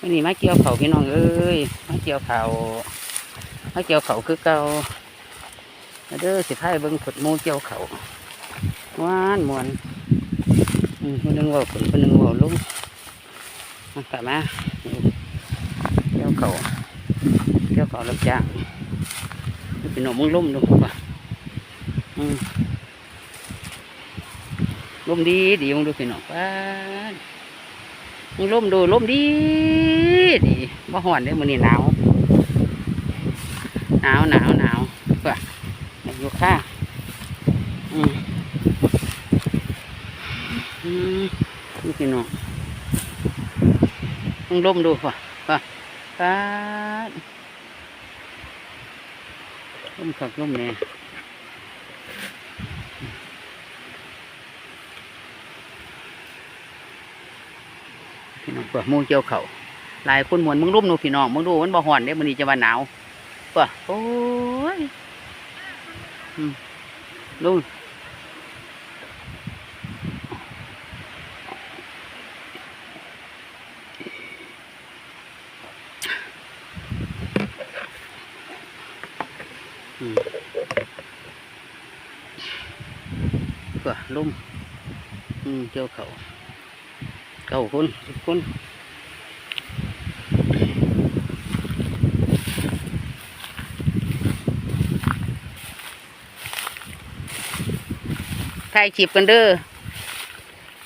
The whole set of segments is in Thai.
วันนี้มาเกี่ยวเขาพี่น้องเอ้ยมาเกี่ยวเขามาเกี่ยวเขาคือเก่าเด้อสิพายเบิ่งขดมูเกี่ยวเขาหวานมวนคนหนึ่งว่าคนคนหนึ่งว่าลุงมากลับมาเกี่ยวเขาเกี่ยวเขารับจ้างนี่เป็นหนมมึงลุ่มดูป่ะลุ่มดีดีมึงดูพี่น้องป้า มึงร่มดูร่มดีดีบ่ห่อนเด้อมื้อนี้หนาวหนาวหนาวหนาวเพื่ออยู่ค่าอืมอืมนี่พี่น้องมึงร่มดูป่ะป่ะป้าร่มขักร่มแน่ พี่น้องป่ะหมูเจียวเขาหลายคนมวนมึงร่มดูพี่น้องมึงดูมันบ่ห่อนเด้อมื้อนี้จะว่าหนาวป่ะโอ้ยอืมดูอืมเพื่อลุ่มอืมเจ้าเขา เก้าคนสิบคนถ่ายคลิปกันเด้อ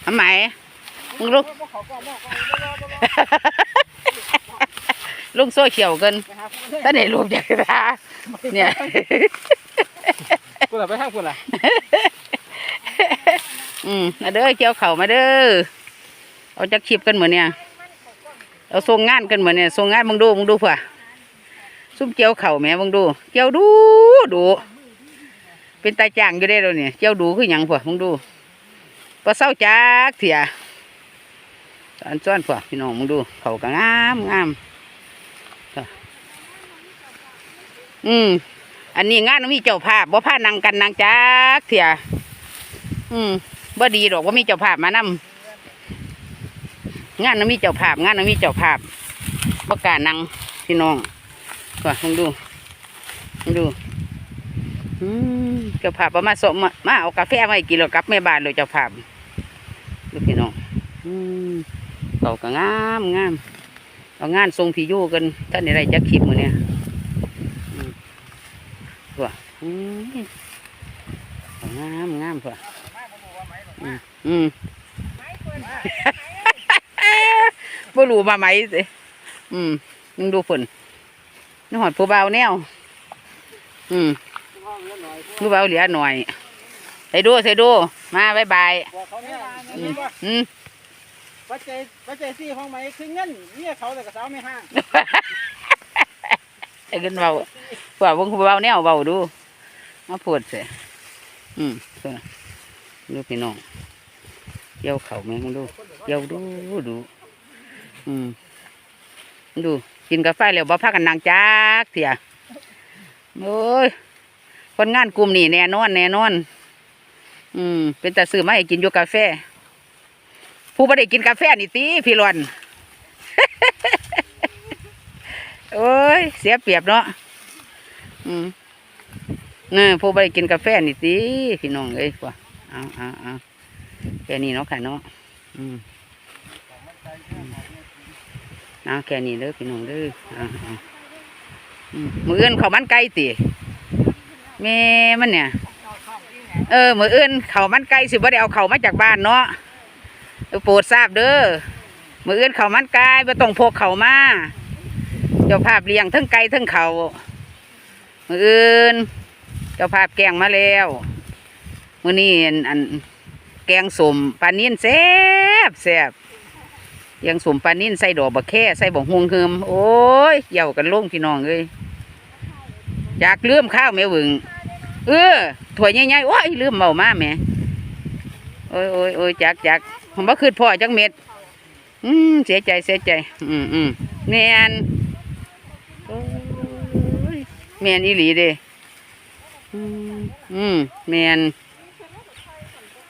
ทำไมมึงลุกลุงโซ่เขียวกันตอนไหนรูปอยากตาเนี่ยกูหลับไปทางกูล่ะอืมมาเด้อเกี่ยวเข่าวมาเด้อ เอาจะคลิปกันเหมือนเนี่ยเอาส่งงานกันเหมือนเนี่ยส่งงานมึงดูมึงดูเผื่อซุ่มเกี่ยวเข่าแม่มึงดูเกี่ยวดูดู เป็นตาจางอยู่ได้แล้วเนี่ยเกี่ยวดูคือหยังเผื่อมึงดูพอเศร้าจักเถียอันซ้อนเผื่อพี่น้องมึงดูเข่าก็งามงามอืมอันนี้งานมีเจ้าภาพบ่พานังกันนางจักเถียอืมบ่ดีดอกว่ามีเจ้าภาพมานำ งานนั้นมีเจ้าภาพ งานนั้นมีเจ้าภาพบ่กล้านั่งพี่น้องก็ลองดูลองดูอืมเจ้าภาพเอามาสมมาเอากาแฟมาให้กินแล้วกับแม่บ้านเลยเจ้าภาพดูพี่น้องอืมเขาก็งามงามเอางานทรงพี่โยกันท่านอะไรจะคลิปมือเนี่ยอืมตัวอืมเอางามงามเพื่ออืมอืม บ่รู้มาไหมสิอืมมึงดูฝนนี่หอดผู้เบาแนว อืมผู้เบาเหลือหน่อยใส่ดูใส่ดู มาบายบายบอกเขาเนี่ยอืมอืมปัจจัยปัจจัยสี่ห้องไหมคือเงินเนี่ยเขาแต่กระเช้าไม่ห้างไอ้เงินเบาเปล่าเบิ่งผู้เบาแนวเบาดูมาพูดสิอืมเพิ่นน่ะดูพี่น้องเกี่ยวเข่าไหมมึงดูเกี่ยวดูดู อืมดูกินกาแฟแล้วบ่พากันนางจักเถียโอ้ยคนงานกลุ่มนี่แน่นอนแน่นอน อืม เป็นแต่ซื้อมาให้กินอยู่กาแฟ ผู้บ่ได้กินกาแฟนี่ตีพี่รอนโอ้ยเสียเปรียบเนาะอืมเนี่ยผู้บ่ได้กินกาแฟนี่ตีพี่น้องเอ้ยว่าเอาเอาเอาแค่นี้เนาะค่ะเนาะอืม เอาแค่นี้เด้อพี่น้องเด้อมืออื่นเขาวมันไก่ติแม่มันเนี่ย เออ มืออื่นเขาวมันไก่สิบ่ได้เอาเขามาจากบ้านเนาะโปรดทราบเด้อมืออื่นเขามันไก่บ่ต้องพกเขามาเจ้าภาพเลี้ยงทั้งไก่ทั้งเขามืออื่นเจ้าภาพแกงมาแล้วมือนี้อันอันแกงสมปลานิ่นแซ่บแซ่บ ยังสมปลานิ่นใส่ดอกบะแค่ใส่บกฮวงเฮิมโอ้ยเหี่ยวกันลงพี่น้องเอ้ยอยากเลื่อมข้าวแม่วึงเออถั่วใหญ่ๆโอ้ยเลื่อมเมามาแม่โอ้ยโอ้ยโอ้ยจักจักผมบ่คืดพ่อจักเม็ด อืมเสียใจเสียใจ อืมอืมแมนโอ้ยแมนอีหลีเด้อืมอืมแมน